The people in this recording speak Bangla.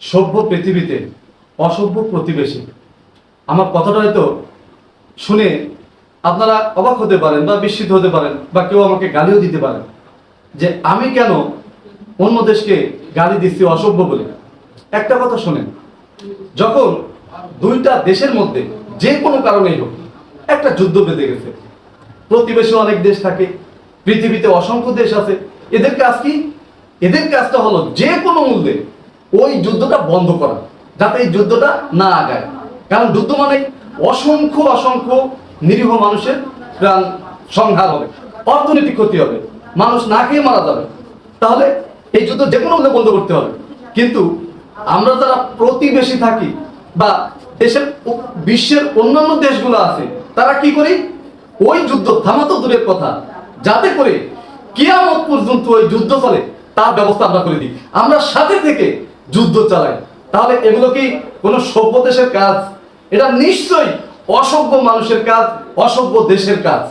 সভ্য পৃথিবীতে, অসভ্য প্রতিবেশী। আমার কথাটা হয়তো শুনে আপনারা অবাক হতে পারেন বা বিস্মিত হতে পারেন বা কেউ আমাকে গালিও দিতে পারেন যে আমি কেন অন্য দেশকে গালি দিচ্ছি অসভ্য বলে। একটা কথা শোনেন, যখন দুইটা দেশের মধ্যে যে কোনো কারণেই হোক একটা যুদ্ধ বেঁধে গেছে। প্রতিবেশী অনেক দেশ থাকে, পৃথিবীতে অসংখ্য দেশ আছে। এদের কাজ কি? এদের কাজটা হলো যে কোনো মূল্যে ওই যুদ্ধটা বন্ধ করা, যাতে এই যুদ্ধটা না আগায়। কারণ যুদ্ধ মানে অসংখ্য অসংখ্য নিরীহ মানুষের প্রাণ সংহার হবে, অর্থনৈতিক ক্ষতি হবে, মানুষ না খেয়ে মারা যাবে। তাহলে এই যুদ্ধ যে কোনো মূল্যে বন্ধ করতে হবে। কিন্তু আমরা যারা প্রতিবেশী থাকি বা দেশের বিশ্বের অন্যান্য দেশগুলো আছে, তারা কি করি? ওই যুদ্ধ থামাতো দূরের কথা। যাতে করে কিয়ামত পর্যন্ত ওই যুদ্ধ চলে, তার ব্যবস্থা আমরা করে দিই। আমরা সাথে থেকে যুদ্ধ চালায় তাহলে এগুলো কি কোনো সভ্য দেশের কাজ? এটা নিশ্চয়ই অসভ্য মানুষের কাজ, অসভ্য দেশের কাজ।